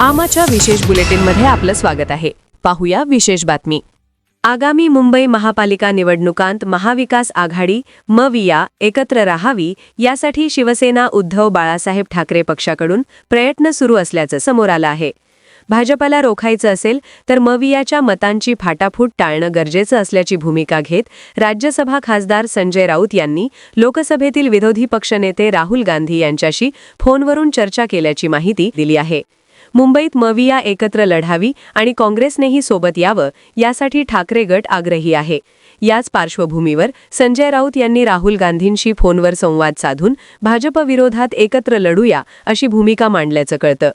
आमाच्या विशेष बुलेटिनमध्ये आपलं स्वागत आहे. पाहूया विशेष बातमी. आगामी मुंबई महापालिका निवडणुकांत महाविकास आघाडी मविया एकत्र राहावी यासाठी शिवसेना उद्धव बाळासाहेब ठाकरे पक्षाकडून प्रयत्न सुरू असल्याचं समोर आलं आहे. भाजपला रोखायचं असेल तर मवियाच्या मतांची फाटाफूट टाळणं गरजेचं असल्याची भूमिका घेत राज्यसभा खासदार संजय राऊत यांनी लोकसभेतील विरोधी पक्षनेते राहुल गांधी यांच्याशी फोनवरून चर्चा केल्याची माहिती दिली आहे. मुंबईत मविया एकत्र लढावी आणि काँग्रेसनेही सोबत यावं यासाठी ठाकरे गट आग्रही आहे. याच पार्श्वभूमीवर संजय राऊत यांनी राहुल गांधींशी फोनवर संवाद साधून भाजपविरोधात एकत्र लढूया अशी भूमिका मांडल्याचं कळतं.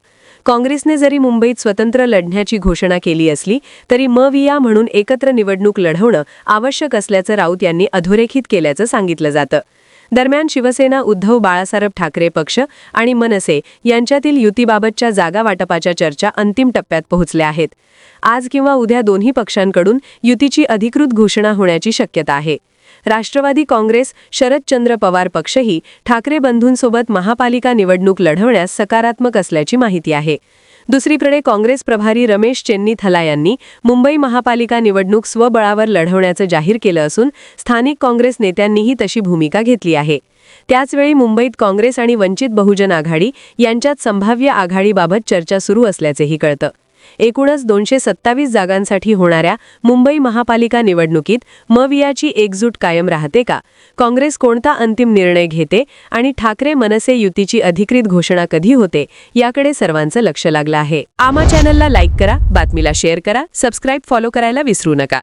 काँग्रेसने जरी मुंबईत स्वतंत्र लढण्याची घोषणा केली असली तरी मविया म्हणून एकत्र निवडणूक लढवणं आवश्यक असल्याचं राऊत यांनी अधोरेखित केल्याचं सांगितलं जातं. दरम्यान शिवसेना उद्धव बाळासाहेब ठाकरे पक्ष आणि मनसे यांच्यातील युतीबाबतच्या जागा वाटपाच्या चर्चा अंतिम टप्प्यात पोहोचल्या आहेत. आज किंवा उद्या दोन्ही पक्षांकडून युतीची अधिकृत घोषणा होण्याची शक्यता आहे. राष्ट्रवादी काँग्रेस शरदचंद्र पवार पक्षही ठाकरे बंधूंसोबत महापालिका निवडणूक लढवण्यास सकारात्मक असल्याची माहिती आहे. दुसरीकडे काँग्रेस प्रभारी रमेश चेन्नीथला यांनी मुंबई महापालिका निवडणूक स्वबळावर लढवण्याचं जाहीर केलं असून स्थानिक काँग्रेस नेत्यांनीही तशी भूमिका घेतली आहे. त्याचवेळी मुंबईत काँग्रेस आणि वंचित बहुजन आघाडी यांच्यात संभाव्य आघाडीबाबत चर्चा सुरू असल्याचेही कळतं. एकूणच दोनशे सत्तावीस जागांसाठी होणाऱ्या मुंबई महापालिका निवडणुकीत मवियाची एकजूट कायम राहते का? काँग्रेस कोणता अंतिम निर्णय घेते आणि ठाकरे मनसे युतीची अधिकृत घोषणा कधी होते? याकडे सर्वांचं लक्ष लागलं आहे. आमा चॅनलला लाईक करा बातमीला शेअर करा सबस्क्राईब फॉलो करायला विसरू नका.